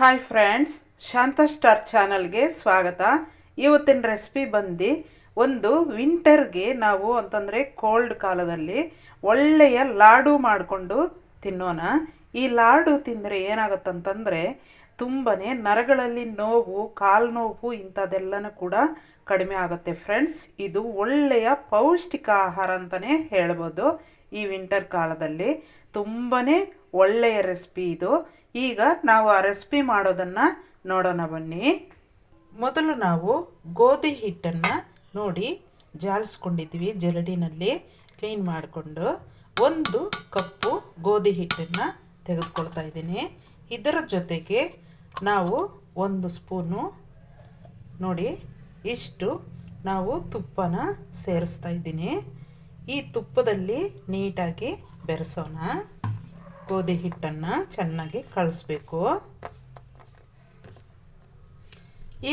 Hi friends ಶಾಂತ star ಚಾನಲ್ಗೆ ಸ್ವಾಗತ. ಇವತ್ತಿನ ರೆಸಿಪಿ ಬಂದು ಒಂದು ವಿಂಟರ್ಗೆ ನಾವು ಅಂತಂದರೆ ಕೋಲ್ಡ್ ಕಾಲದಲ್ಲಿ ಒಳ್ಳೆಯ ಲಾಡು ಮಾಡಿಕೊಂಡು ತಿನ್ನೋಣ. ಈ ಲಾಡು ತಿಂದರೆ ಏನಾಗುತ್ತಂತಂದರೆ ತುಂಬಾ ನರಗಳಲ್ಲಿ ನೋವು, ಕಾಲು ನೋವು ಇಂಥದ್ದೆಲ್ಲನೂ ಕೂಡ ಕಡಿಮೆ ಆಗುತ್ತೆ ಫ್ರೆಂಡ್ಸ್ ಇದು ಒಳ್ಳೆಯ ಪೌಷ್ಟಿಕ ಆಹಾರ ಅಂತಲೇ ಹೇಳ್ಬೋದು. ಈ ವಿಂಟರ್ ಕಾಲದಲ್ಲಿ ತುಂಬಾ ಒಳ್ಳೆಯ ರೆಸಿಪಿ ಇದು. ಈಗ ನಾವು ಆ ರೆಸಿಪಿ ಮಾಡೋದನ್ನು ನೋಡೋಣ ಬನ್ನಿ. ಮೊದಲು ನಾವು ಗೋಧಿ ಹಿಟ್ಟನ್ನು ನೋಡಿ ಜಾಲಿಸ್ಕೊಂಡಿದ್ವಿ ಜಲಡಿನಲ್ಲಿ ಕ್ಲೀನ್ ಮಾಡಿಕೊಂಡು. ಒಂದು ಕಪ್ಪು ಗೋಧಿ ಹಿಟ್ಟನ್ನು ತೆಗೆದುಕೊಳ್ತಾ ಇದ್ದೀನಿ. ಇದರ ಜೊತೆಗೆ ನಾವು ಒಂದು ಸ್ಪೂನು ನೋಡಿ ಇಷ್ಟು ನಾವು ತುಪ್ಪನ ಸೇರಿಸ್ತಾ ಇದ್ದೀನಿ. ಈ ತುಪ್ಪದಲ್ಲಿ ನೀಟಾಗಿ ಬೆರೆಸೋಣ. ಗೋಧಿ ಹಿಟ್ಟನ್ನು ಚೆನ್ನಾಗಿ ಕಳಿಸ್ಬೇಕು.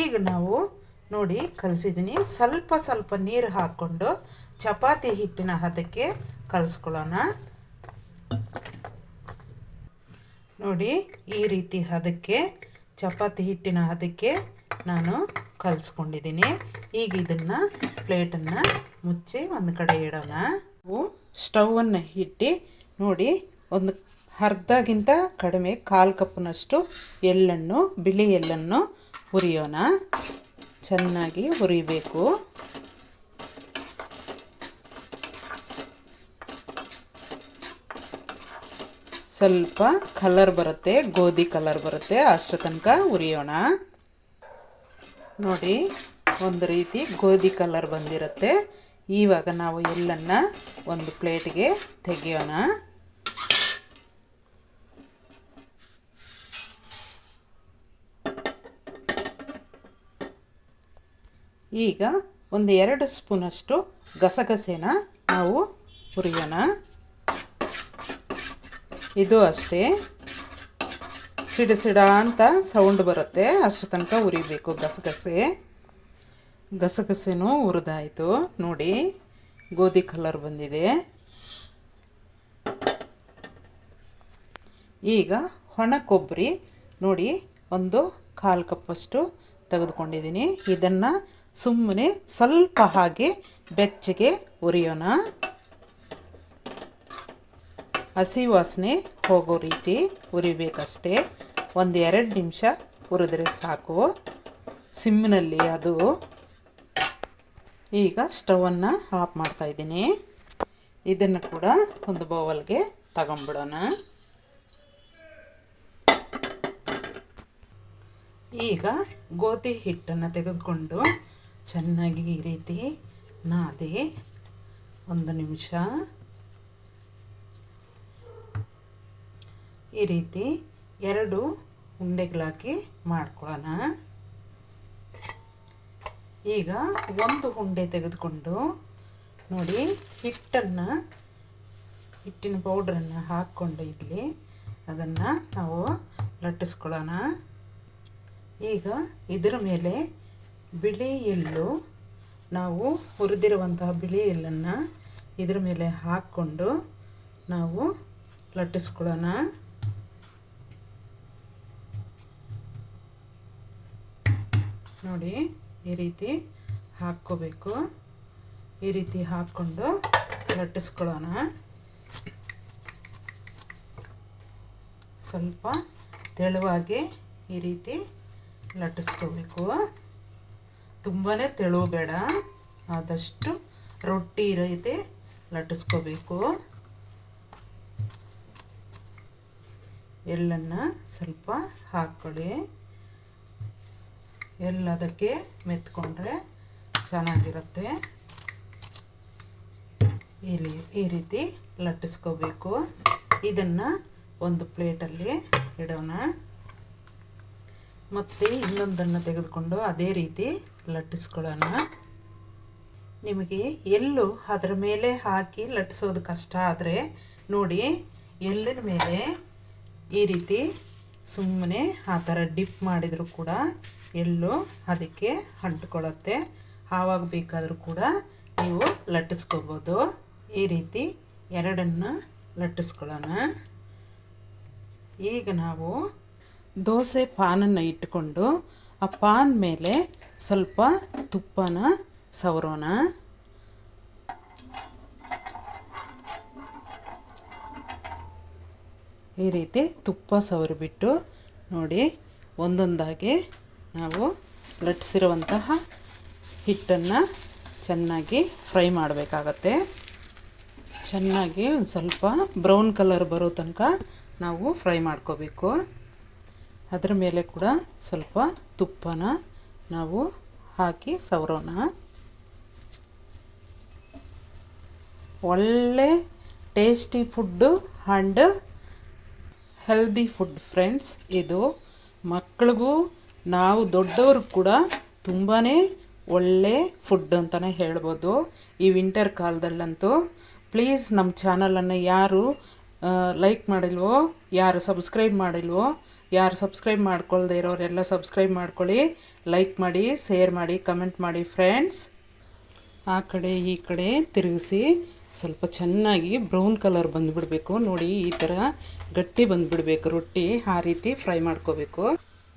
ಈಗ ನಾವು ನೋಡಿ ಕಲಿಸಿದ್ದೀನಿ. ಸ್ವಲ್ಪ ಸ್ವಲ್ಪ ನೀರು ಹಾಕ್ಕೊಂಡು ಚಪಾತಿ ಹಿಟ್ಟಿನ ಹದಕ್ಕೆ ಕಲಿಸ್ಕೊಳ್ಳೋಣ ನೋಡಿ ಈ ರೀತಿ ಹದಕ್ಕೆ, ಚಪಾತಿ ಹಿಟ್ಟಿನ ಹದಕ್ಕೆ ನಾನು ಕಲಿಸ್ಕೊಂಡಿದ್ದೀನಿ. ಈಗ ಇದನ್ನು ಪ್ಲೇಟನ್ನು ಮುಚ್ಚಿ ಒಂದು ಕಡೆ ಇಡೋಣ. ನಾವು ಸ್ಟವನ್ನು ಇಟ್ಟು ನೋಡಿ ಒಂದು ಅರ್ಧಗಿಂತ ಕಡಿಮೆ ಕಾಲು ಕಪ್ನಷ್ಟು ಎಳ್ಳನ್ನು, ಬಿಳಿ ಎಳ್ಳನ್ನು ಹುರಿಯೋಣ. ಚೆನ್ನಾಗಿ ಹುರಿಬೇಕು. ಸ್ವಲ್ಪ ಕಲರ್ ಬರುತ್ತೆ, ಗೋಧಿ ಕಲರ್ ಬರುತ್ತೆ ಅಷ್ಟರ ತನಕ ಹುರಿಯೋಣ. ನೋಡಿ, ಒಂದು ರೀತಿ ಗೋಧಿ ಕಲರ್ ಬಂದಿರುತ್ತೆ. ಇವಾಗ ನಾವು ಎಲ್ಲನ್ನ ಒಂದು ಪ್ಲೇಟ್ಗೆ ತೆಗೆಯೋಣ. ಈಗ ಒಂದು ಎರಡು ಸ್ಪೂನಷ್ಟು ಗಸಗಸೆನ ನಾವು ಹುರಿಯೋಣ. ಇದು ಅಷ್ಟೇ. ಸಿಡ ಸಿಡ ಅಂತ ಸೌಂಡ್ ಬರುತ್ತೆ, ಅಷ್ಟು ತನಕ ಉರಿಬೇಕು ಗಸಗಸೆ. ಗಸಗಸೆನೂ ಹುರಿದಾಯಿತು ನೋಡಿ, ಗೋಧಿ ಕಲರ್ ಬಂದಿದೆ. ಈಗ ಒಣ ಕೊಬ್ಬರಿ, ನೋಡಿ, ಒಂದು ಕಾಲು ಕಪ್ಪಷ್ಟು ತೆಗೆದುಕೊಂಡಿದ್ದೀನಿ. ಇದನ್ನು ಸುಮ್ಮನೆ ಸ್ವಲ್ಪ ಹಾಗೆ ಬೆಚ್ಚಗೆ ಉರಿಯೋಣ. ಹಸಿ ವಾಸನೆ ಹೋಗೋ ರೀತಿ ಉರಿಬೇಕಷ್ಟೇ. ಒಂದು ಎರಡು ನಿಮಿಷ ಹುರಿದ್ರೆ ಸಾಕು. ಸಿಮ್ಮಿನಲ್ಲಿ ಅದು ಈಗ ಸ್ಟವನ್ನು ಆಫ್ ಮಾಡ್ತಾಯಿದ್ದೀನಿ ಇದನ್ನು ಕೂಡ ಒಂದು ಬೌವಲ್ಗೆ ತಗೊಂಬಿಡೋಣ. ಈಗ ಗೋಧಿ ಹಿಟ್ಟನ್ನು ತೆಗೆದುಕೊಂಡು ಚೆನ್ನಾಗಿ ಈ ರೀತಿ ನಾದಿ ಒಂದು ನಿಮಿಷ. ಈ ರೀತಿ ಎರಡು ಉಂಡೆಗಳಾಕಿ ಮಾಡ್ಕೊಳ್ಳೋಣ. ಈಗ ಒಂದು ಉಂಡೆ ತೆಗೆದುಕೊಂಡು ನೋಡಿ ಹಿಟ್ಟನ್ನು, ಹಿಟ್ಟಿನ ಪೌಡ್ರನ್ನು ಹಾಕ್ಕೊಂಡು ಇಲ್ಲಿ ಅದನ್ನು ನಾವು ಲಟ್ಟಿಸ್ಕೊಳ್ಳೋಣ. ಈಗ ಇದರ ಮೇಲೆ ಬಿಳಿ ಎಳ್ಳು, ನಾವು ಹುರಿದಿರುವಂತಹ ಬಿಳಿ ಎಳ್ಳನ್ನು ಇದರ ಮೇಲೆ ಹಾಕ್ಕೊಂಡು ನಾವು ಲಟ್ಟಿಸ್ಕೊಳ್ಳೋಣ. ನೋಡಿ ಈ ರೀತಿ ಹಾಕ್ಕೋಬೇಕು. ಈ ರೀತಿ ಹಾಕ್ಕೊಂಡು ಲಟ್ಟಿಸ್ಕೊಳ್ಳೋಣ. ಸ್ವಲ್ಪ ತೆಳುವಾಗಿ ಈ ರೀತಿ ಲಟ್ಟಿಸ್ಕೋಬೇಕು. ತುಂಬಾ ತೆಳು ಬೇಡ. ಆದಷ್ಟು ರೊಟ್ಟಿ ರೀತಿ ಲಟ್ಟಿಸ್ಕೋಬೇಕು. ಎಳ್ಳನ್ನು ಸ್ವಲ್ಪ ಹಾಕ್ಕೊಳ್ಳಿ. ಎಲ್ಲದಕ್ಕೆ ಮೆತ್ಕೊಂಡ್ರೆ ಚೆನ್ನಾಗಿರುತ್ತೆ. ಇಲ್ಲಿ ಈ ರೀತಿ ಲಟ್ಟಿಸ್ಕೋಬೇಕು. ಇದನ್ನು ಒಂದು ಪ್ಲೇಟಲ್ಲಿ ಇಡೋಣ. ಮತ್ತು ಇನ್ನೊಂದನ್ನು ತೆಗೆದುಕೊಂಡು ಅದೇ ರೀತಿ ಲಟ್ಟಿಸ್ಕೊಳ್ಳೋಣ. ನಿಮಗೆ ಎಲ್ಲು ಅದರ ಮೇಲೆ ಹಾಕಿ ಲಟ್ಟಿಸೋದು ಕಷ್ಟ ಆದರೆ ನೋಡಿ ಎಲ್ಲರ ಮೇಲೆ ಈ ರೀತಿ ಸುಮ್ಮನೆ ಆ ಥರ ಡಿಪ್ ಮಾಡಿದರೂ ಕೂಡ ಎಳ್ಳು ಅದಕ್ಕೆ ಅಂಟ್ಕೊಳ್ಳುತ್ತೆ. ಆವಾಗ ಬೇಕಾದರೂ ಕೂಡ ನೀವು ಲಟ್ಟಿಸ್ಕೋಬೋದು. ಈ ರೀತಿ ಎರಡನ್ನು ಲಟ್ಟಿಸ್ಕೊಳ್ಳೋಣ. ಈಗ ನಾವು ದೋಸೆ ಪಾನನ್ನು ಇಟ್ಟುಕೊಂಡು ಆ ಪಾನ್ ಮೇಲೆ ಸ್ವಲ್ಪ ತುಪ್ಪನ ಸವರೋಣ. ಈ ರೀತಿ ತುಪ್ಪ ಸವರಿಬಿಟ್ಟು ನೋಡಿ ಒಂದೊಂದಾಗಿ ನಾವು ಲಟ್ಸಿರುವಂತಹ ಹಿಟ್ಟನ್ನು ಚೆನ್ನಾಗಿ ಫ್ರೈ ಮಾಡಬೇಕಾಗತ್ತೆ. ಚೆನ್ನಾಗಿ ಒಂದು ಸ್ವಲ್ಪ ಬ್ರೌನ್ ಕಲರ್ ಬರೋ ತನಕ ನಾವು ಫ್ರೈ ಮಾಡ್ಕೋಬೇಕು. ಅದರ ಮೇಲೆ ಕೂಡ ಸ್ವಲ್ಪ ತುಪ್ಪನ ನಾವು ಹಾಕಿ ಸವರೋಣ. ಒಳ್ಳೆ tasty food and healthy food friends, ಇದು ಮಕ್ಕಳಿಗೂ ನಾವು ದೊಡ್ಡವರು ಕೂಡ ತುಂಬಾ ಒಳ್ಳೆ ಫುಡ್ ಅಂತಲೇ ಹೇಳ್ಬೋದು. ಈ ವಿಂಟರ್ ಕಾಲದಲ್ಲಂತೂ ಪ್ಲೀಸ್ ನಮ್ಮ ಚಾನಲನ್ನು ಯಾರು ಲೈಕ್ ಮಾಡಿಲ್ವೋ, ಯಾರು ಸಬ್ಸ್ಕ್ರೈಬ್ ಮಾಡಿಲ್ವೋ, ಯಾರು ಸಬ್ಸ್ಕ್ರೈಬ್ ಮಾಡ್ಕೊಳ್ದೇ ಇರೋರೆಲ್ಲ ಸಬ್ಸ್ಕ್ರೈಬ್ ಮಾಡ್ಕೊಳ್ಳಿ ಲೈಕ್ ಮಾಡಿ ಶೇರ್ ಮಾಡಿ ಕಮೆಂಟ್ ಮಾಡಿ ಫ್ರೆಂಡ್ಸ್ ಆ ಕಡೆ, ಈ ಕಡೆ ತಿರುಗಿಸಿ ಸ್ವಲ್ಪ ಚೆನ್ನಾಗಿ ಬ್ರೌನ್ ಕಲರ್ ಬಂದುಬಿಡಬೇಕು. ನೋಡಿ, ಈ ಥರ ಗಟ್ಟಿ ಬಂದುಬಿಡಬೇಕು. ರೊಟ್ಟಿ ಆ ರೀತಿ ಫ್ರೈ ಮಾಡ್ಕೋಬೇಕು.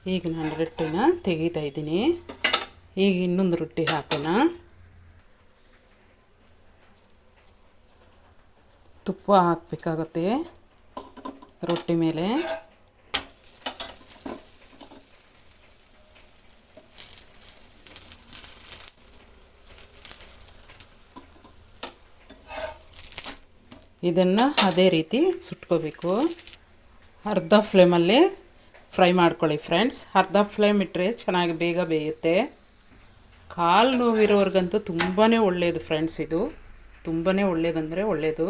ಈಗ ನಾನು ರೊಟ್ಟಿನ ತೆಗಿತಾ ಇದ್ದೀನಿ. ಈಗ ಇನ್ನೊಂದು ರೊಟ್ಟಿ ಹಾಕೋಣ. ತುಪ್ಪ ಹಾಕಬೇಕಾಗತ್ತೆ ರೊಟ್ಟಿ ಮೇಲೆ. ಇದನ್ನು ಅದೇ ರೀತಿ ಸುಟ್ಕೋಬೇಕು. ಅರ್ಧ ಫ್ಲೇಮಲ್ಲಿ ಫ್ರೈ ಮಾಡ್ಕೊಳ್ಳಿ ಫ್ರೆಂಡ್ಸ್. ಅರ್ಧ ಫ್ಲೇಮ್ ಇಟ್ಟರೆ ಚೆನ್ನಾಗಿ ಬೇಗ ಬೇಯುತ್ತೆ. ಕಾಲು ನೋವಿರೋರ್ಗಂತೂ ತುಂಬಾ ಒಳ್ಳೆಯದು ಫ್ರೆಂಡ್ಸ್ ಇದು. ತುಂಬಾ ಒಳ್ಳೆಯದಂದರೆ ಒಳ್ಳೆಯದು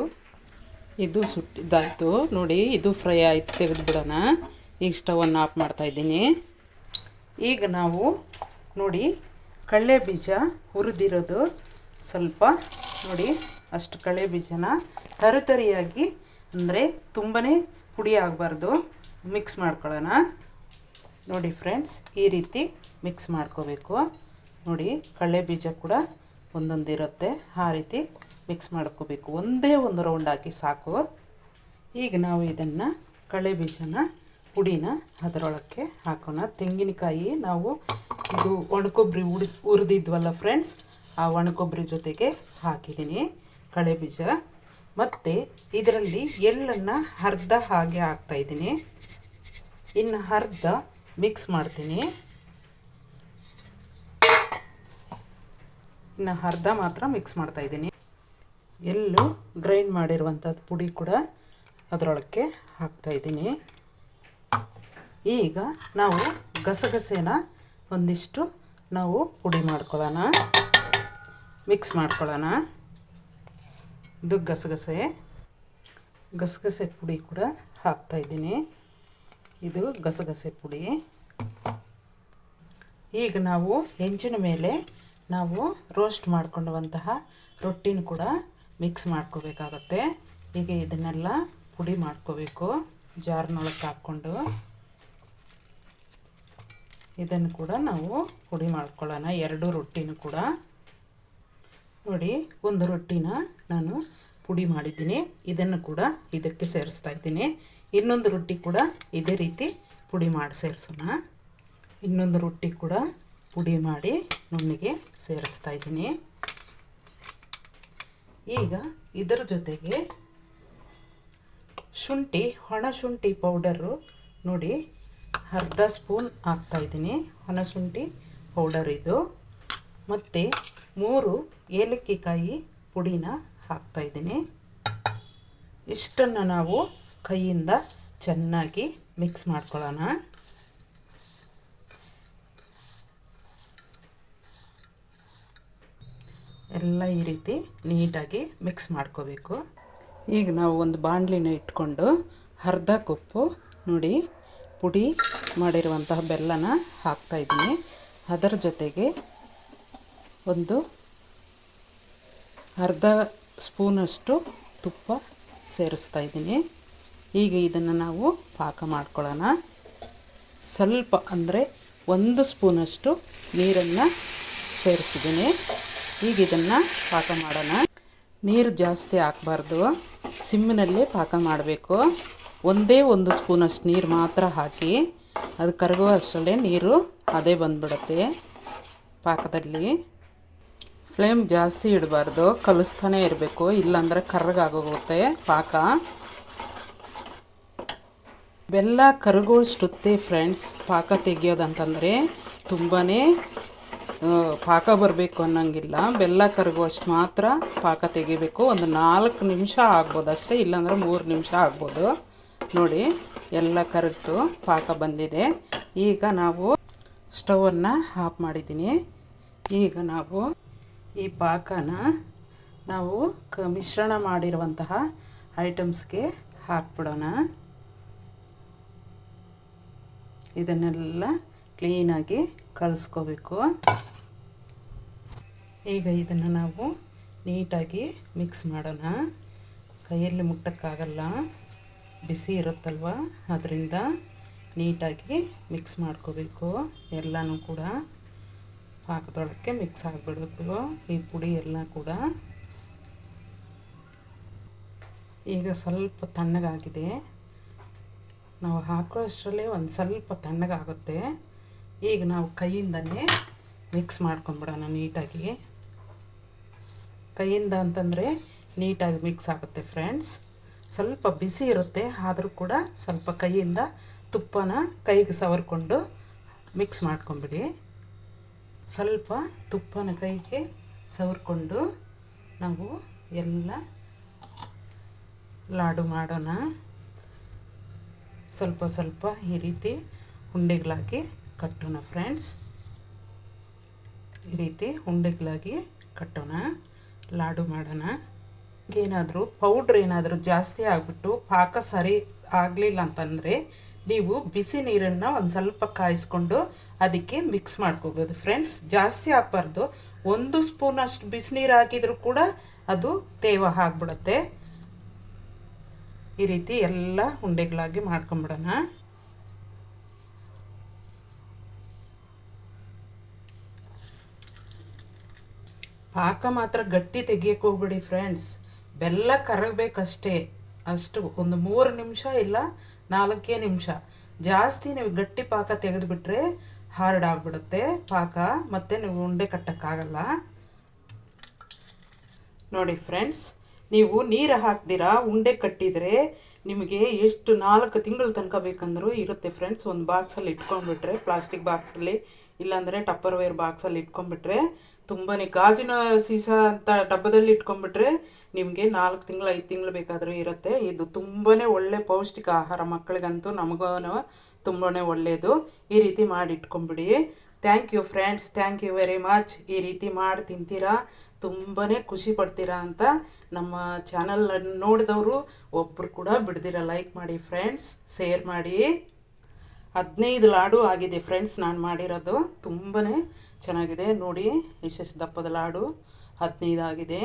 ಇದು ಸುಟ್ಟಿದ್ದಾಯಿತು ನೋಡಿ, ಇದು ಫ್ರೈ ಆಯ್ತು, ತೆಗೆದುಬಿಡೋಣ. ಈಗ ಸ್ಟವನ್ನು ಆಫ್ ಮಾಡ್ತಾಯಿದ್ದೀನಿ ಈಗ ನಾವು ನೋಡಿ, ಕಡಲೆ ಬೀಜ ಹುರಿದಿರೋದು. ಸ್ವಲ್ಪ ನೋಡಿ, ಅಷ್ಟು ಕಳೆ ಬೀಜನ ತರಿತರಿಯಾಗಿ, ಅಂದರೆ ತುಂಬಾ ಪುಡಿ ಆಗಬಾರ್ದು. ಮಿಕ್ಸ್ ಮಾಡ್ಕೊಳ್ಳೋಣ. ನೋಡಿ ಫ್ರೆಂಡ್ಸ್ ಈ ರೀತಿ ಮಿಕ್ಸ್ ಮಾಡ್ಕೋಬೇಕು. ನೋಡಿ ಕಳೆ ಬೀಜ ಕೂಡ ಒಂದೊಂದಿರುತ್ತೆ. ಆ ರೀತಿ ಮಿಕ್ಸ್ ಮಾಡ್ಕೋಬೇಕು. ಒಂದೇ ಒಂದು ರೌಂಡ್ ಹಾಕಿ ಸಾಕು. ಈಗ ನಾವು ಇದನ್ನು ಕಳೆ ಬೀಜನ ಪುಡಿನ ಅದರೊಳಕ್ಕೆ ಹಾಕೋಣ. ತೆಂಗಿನಕಾಯಿ ನಾವು ಇದು ಒಣಕೊಬ್ಬರಿ ಉಡಿ ಹುರಿದಿದ್ವಲ್ಲ ಫ್ರೆಂಡ್ಸ್ ಆ ಒಣಕೊಬ್ಬರಿ ಜೊತೆಗೆ ಹಾಕಿದ್ದೀನಿ ಕಳೆ ಬೀಜ. ಮತ್ತು ಇದರಲ್ಲಿ ಎಳ್ಳನ್ನು ಅರ್ಧ ಹಾಗೆ ಹಾಕ್ತಾಯಿದ್ದೀನಿ ಇನ್ನು ಅರ್ಧ ಮಿಕ್ಸ್ ಮಾಡ್ತೀನಿ. ಇನ್ನು ಅರ್ಧ ಮಾತ್ರ ಮಿಕ್ಸ್ ಮಾಡ್ತಾ ಇದ್ದೀನಿ. ಎಲ್ಲೂ ಗ್ರೈಂಡ್ ಮಾಡಿರುವಂಥದ್ದು ಪುಡಿ ಕೂಡ ಅದರೊಳಕ್ಕೆ ಹಾಕ್ತಾಯಿದ್ದೀನಿ ಈಗ ನಾವು ಗಸಗಸೆನ ಒಂದಿಷ್ಟು ನಾವು ಪುಡಿ ಮಾಡ್ಕೊಳ್ಳೋಣ. ಮಿಕ್ಸ್ ಮಾಡ್ಕೊಳ್ಳೋಣ. ಇದು ಗಸಗಸೆ. ಗಸಗಸೆ ಪುಡಿ ಕೂಡ ಹಾಕ್ತಾಯಿದ್ದೀನಿ ಇದು ಗಸಗಸೆ ಪುಡಿ. ಈಗ ನಾವು ಹೆಂಚಿನ ಮೇಲೆ ನಾವು ರೋಸ್ಟ್ ಮಾಡ್ಕೊಂಡವಂತಹ ರೊಟ್ಟಿನ ಕೂಡ ಮಿಕ್ಸ್ ಮಾಡ್ಕೋಬೇಕಾಗತ್ತೆ. ಈಗ ಇದನ್ನೆಲ್ಲ ಪುಡಿ ಮಾಡ್ಕೋಬೇಕು. ಜಾರ್ನೊಳಗೆ ಹಾಕ್ಕೊಂಡು. ಇದನ್ನು ಕೂಡ ನಾವು ಪುಡಿ ಮಾಡ್ಕೊಳ್ಳೋಣ. ಎರಡು ರೊಟ್ಟಿನೂ ಕೂಡ. ನೋಡಿ, ಒಂದು ರೊಟ್ಟಿನ ನಾನು ಪುಡಿ ಮಾಡಿದ್ದೀನಿ. ಇದನ್ನು ಕೂಡ ಇದಕ್ಕೆ ಸೇರಿಸ್ತಾ ಇದ್ದೀನಿ. ಇನ್ನೊಂದು ರೊಟ್ಟಿ ಕೂಡ ಇದೇ ರೀತಿ ಪುಡಿ ಮಾಡಿ ಸೇರಿಸೋಣ. ಇನ್ನೊಂದು ರೊಟ್ಟಿ ಕೂಡ ಪುಡಿ ಮಾಡಿ ನುಣ್ಣಿಗೆ ಸೇರಿಸ್ತಾ ಇದ್ದೀನಿ. ಈಗ ಇದರ ಜೊತೆಗೆ ಶುಂಠಿ, ಒಣ ಶುಂಠಿ ಪೌಡರು ನೋಡಿ ಅರ್ಧ ಸ್ಪೂನ್ ಹಾಕ್ತಾಯಿದ್ದೀನಿ ಒಣ ಶುಂಠಿ ಪೌಡರ್ ಇದು. ಮತ್ತು ಮೂರು ಏಲಕ್ಕಿಕಾಯಿ ಪುಡಿನ ಹಾಕ್ತಾಯಿದ್ದೀನಿ ಇಷ್ಟನ್ನು ನಾವು ಕೈಯಿಂದ ಚೆನ್ನಾಗಿ ಮಿಕ್ಸ್ ಮಾಡ್ಕೊಳ್ಳೋಣ. ಎಲ್ಲ ಈ ರೀತಿ ನೀಟಾಗಿ ಮಿಕ್ಸ್ ಮಾಡ್ಕೋಬೇಕು. ಈಗ ನಾವು ಒಂದು ಬಾಣಲಿನ ಇಟ್ಕೊಂಡು ಅರ್ಧ ಕಪ್ಪು ನೋಡಿ ಪುಡಿ ಮಾಡಿರುವಂತಹ ಬೆಲ್ಲನ ಹಾಕ್ತಾಯಿದ್ದೀನಿ ಅದರ ಜೊತೆಗೆ ಒಂದು ಅರ್ಧ ಸ್ಪೂನಷ್ಟು ತುಪ್ಪ ಸೇರಿಸ್ತಾ ಇದ್ದೀನಿ. ಈಗ ಇದನ್ನು ನಾವು ಪಾಕ ಮಾಡ್ಕೊಳ್ಳೋಣ. ಸ್ವಲ್ಪ ಅಂದರೆ ಒಂದು ಸ್ಪೂನಷ್ಟು ನೀರನ್ನು ಸೇರಿಸಿದ್ದೀನಿ. ಈಗ ಇದನ್ನು ಪಾಕ ಮಾಡೋಣ. ನೀರು ಜಾಸ್ತಿ ಹಾಕಬಾರ್ದು. ಸಿಮ್ಮಿನಲ್ಲೇ ಪಾಕ ಮಾಡಬೇಕು. ಒಂದೇ ಒಂದು ಸ್ಪೂನಷ್ಟು ನೀರು ಮಾತ್ರ ಹಾಕಿ ಅದು ಕರಗುವ ಅಷ್ಟರಲ್ಲೇ ನೀರು ಅದೇ ಬಂದ್ಬಿಡುತ್ತೆ ಪಾಕದಲ್ಲಿ. ಫ್ಲೇಮ್ ಜಾಸ್ತಿ ಇಡಬಾರ್ದು. ಕಲಿಸ್ತಾನೆ ಇರಬೇಕು. ಇಲ್ಲಾಂದರೆ ಕರ್ರಗಾಗೋಗುತ್ತೆ ಪಾಕ. ಬೆಲ್ಲ ಕರಗೋಷ್ಟೊತ್ತೆ ಫ್ರೆಂಡ್ಸ್, ಪಾಕ ತೆಗಿಯೋದಂತಂದರೆ ತುಂಬಾ ಪಾಕ ಬರಬೇಕು ಅನ್ನೋಂಗಿಲ್ಲ. ಬೆಲ್ಲ ಕರಗುವಷ್ಟು ಮಾತ್ರ ಪಾಕ ತೆಗಿಬೇಕು. ಒಂದು ನಾಲ್ಕು ನಿಮಿಷ ಆಗ್ಬೋದು ಅಷ್ಟೇ, ಇಲ್ಲಾಂದ್ರೆ ಮೂರು ನಿಮಿಷ ಆಗ್ಬೋದು. ನೋಡಿ, ಎಲ್ಲ ಕರಗ್ತು ಪಾಕ ಬಂದಿದೆ. ಈಗ ನಾವು ಸ್ಟವನ್ನು ಆಫ್ ಮಾಡಿದ್ದೀನಿ. ಈಗ ನಾವು ಈ ಪಾಕನ ನಾವು ಕ, ಮಿಶ್ರಣ ಮಾಡಿರುವಂತಹ ಐಟಮ್ಸ್ಗೆ ಹಾಕ್ಬಿಡೋಣ. ಇದನ್ನೆಲ್ಲ ಕ್ಲೀನಾಗಿ ಕಲಸ್ಕೋಬೇಕು. ಈಗ ಇದನ್ನು ನಾವು ನೀಟಾಗಿ ಮಿಕ್ಸ್ ಮಾಡೋಣ. ಕೈಯಲ್ಲಿ ಮುಟ್ಟಕ್ಕಾಗಲ್ಲ. ಬಿಸಿ ಇರುತ್ತಲ್ವ? ಅದರಿಂದ ನೀಟಾಗಿ ಮಿಕ್ಸ್ ಮಾಡ್ಕೋಬೇಕು. ಎಲ್ಲನೂ ಕೂಡ ಪಾಕದೊಳಕ್ಕೆ ಮಿಕ್ಸ್ ಆಗಿಬಿಡಬೇಕು. ಈ ಪುಡಿ ಎಲ್ಲ ಕೂಡ. ಈಗ ಸ್ವಲ್ಪ ತಣ್ಣಗಾಗಿದೆ. ನಾವು ಹಾಕೋ ಅಷ್ಟರಲ್ಲೇ ಒಂದು ಸ್ವಲ್ಪ ತಣ್ಣಗಾಗುತ್ತೆ. ಈಗ ನಾವು ಕೈಯಿಂದನೇ ಮಿಕ್ಸ್ ಮಾಡ್ಕೊಂಬಿಡೋಣ ನೀಟಾಗಿ. ಕೈಯಿಂದ ಅಂತಂದರೆ ನೀಟಾಗಿ ಮಿಕ್ಸ್ ಆಗುತ್ತೆ ಫ್ರೆಂಡ್ಸ್ ಸ್ವಲ್ಪ ಬಿಸಿ ಇರುತ್ತೆ, ಆದರೂ ಕೂಡ ಸ್ವಲ್ಪ ಕೈಯಿಂದ ತುಪ್ಪನ ಕೈಗೆ ಸವರ್ಕೊಂಡು ಮಿಕ್ಸ್ ಮಾಡ್ಕೊಂಬಿಡಿ. ಸ್ವಲ್ಪ ತುಪ್ಪನ ಕೈಗೆ ಸವರ್ಕೊಂಡು ನಾವು ಎಲ್ಲ ಲಾಡು ಮಾಡೋಣ. ಸ್ವಲ್ಪ ಸ್ವಲ್ಪ ಈ ರೀತಿ ಉಂಡೆಗಳಾಗಿ ಕಟ್ಟೋಣ ಫ್ರೆಂಡ್ಸ್. ಈ ರೀತಿ ಉಂಡೆಗಳಾಗಿ ಕಟ್ಟೋಣ, ಲಾಡು ಮಾಡೋಣ. ಏನಾದರೂ ಪೌಡ್ರ್ ಏನಾದರೂ ಜಾಸ್ತಿ ಆಗಿಬಿಟ್ಟು ಪಾಕ ಸರಿ ಆಗಲಿಲ್ಲ ಅಂತಂದರೆ ನೀವು ಬಿಸಿ ನೀರನ್ನು ಒಂದು ಸ್ವಲ್ಪ ಕಾಯಿಸ್ಕೊಂಡು ಅದಕ್ಕೆ ಮಿಕ್ಸ್ ಮಾಡ್ಕೋಬೋದು ಫ್ರೆಂಡ್ಸ್. ಜಾಸ್ತಿ ಹಾಕ್ಬಾರ್ದು ಒಂದು ಸ್ಪೂನ್ ಅಷ್ಟು ಬಿಸಿನೀರು ಹಾಕಿದರೂ ಕೂಡ ಅದು ತೇವ ಆಗಿಬಿಡುತ್ತೆ. ಈ ರೀತಿ ಎಲ್ಲ ಉಂಡೆಗಳಾಗಿ ಮಾಡ್ಕೊಂಬಿಡೋಣ. ಪಾಕ ಮಾತ್ರ ಗಟ್ಟಿ ತೆಗಿಯಕ್ಕೆ ಹೋಗ್ಬಿಡಿ ಫ್ರೆಂಡ್ಸ್ ಬೆಲ್ಲ ಕರಗಬೇಕಷ್ಟೇ. ಅಷ್ಟು ಒಂದು ಮೂರು ನಿಮಿಷ ಇಲ್ಲ, ನಾಲ್ಕೇ ನಿಮಿಷ. ಜಾಸ್ತಿ ನೀವು ಗಟ್ಟಿ ಪಾಕ ತೆಗೆದುಬಿಟ್ರೆ ಹಾರ್ಡ್ ಆಗಿಬಿಡುತ್ತೆ ಪಾಕ, ಮತ್ತೆ ನೀವು ಉಂಡೆ ಕಟ್ಟೋಕ್ಕಾಗಲ್ಲ. ನೋಡಿ ಫ್ರೆಂಡ್ಸ್ ನೀವು ನೀರು ಹಾಕ್ದಿರಾ, ಉಂಡೆ ಕಟ್ಟಿದರೆ ನಿಮಗೆ ಎಷ್ಟು ನಾಲ್ಕು ತಿಂಗಳು ತನಕ ಬೇಕಂದರೂ ಇರುತ್ತೆ ಫ್ರೆಂಡ್ಸ್ ಒಂದು ಬಾಕ್ಸಲ್ಲಿ ಇಟ್ಕೊಂಡ್ಬಿಟ್ರೆ ಪ್ಲಾಸ್ಟಿಕ್ ಬಾಕ್ಸಲ್ಲಿ ಇಲ್ಲಾಂದರೆ ಟಪ್ಪರ್ ವೇರ್ ಬಾಕ್ಸಲ್ಲಿ ಇಟ್ಕೊಂಡ್ಬಿಟ್ರೆ ತುಂಬಾ ಗಾಜಿನ ಸೀಸ ಅಂತ ಡಬ್ಬದಲ್ಲಿ ಇಟ್ಕೊಂಡ್ಬಿಟ್ರೆ ನಿಮಗೆ ನಾಲ್ಕು ತಿಂಗಳು, ಐದು ತಿಂಗಳು ಬೇಕಾದರೂ ಇರುತ್ತೆ. ಇದು ತುಂಬಾ ಒಳ್ಳೆ ಪೌಷ್ಟಿಕ ಆಹಾರ ಮಕ್ಕಳಿಗಂತೂ ನಮಗೂ. ತುಂಬಾ ಒಳ್ಳೆಯದು ಈ ರೀತಿ ಮಾಡಿ ಇಟ್ಕೊಂಬಿಡಿ thank you friends thank you very much ಈ ರೀತಿ ಮಾಡಿ ತಿಂತೀರಾ? ತುಂಬಾ ಖುಷಿ ಪಡ್ತೀರಾ ಅಂತ ನಮ್ಮ ಚಾನಲ್ ನೋಡಿದವರು ಒಬ್ಬರು ಕೂಡ ಬಿಡ್ದಿರ ಲೈಕ್ ಮಾಡಿ ಫ್ರೆಂಡ್ಸ್ ಶೇರ್ ಮಾಡಿ. ಹದಿನೈದು ಲಾಡು ಆಗಿದೆ ಫ್ರೆಂಡ್ಸ್ ನಾನು ಮಾಡಿರೋದು. ತುಂಬಾ ಚೆನ್ನಾಗಿದೆ. ನೋಡಿ ಯಶಸ್ ದಪ್ಪದ ಲಾಡು ಹದಿನೈದು ಆಗಿದೆ.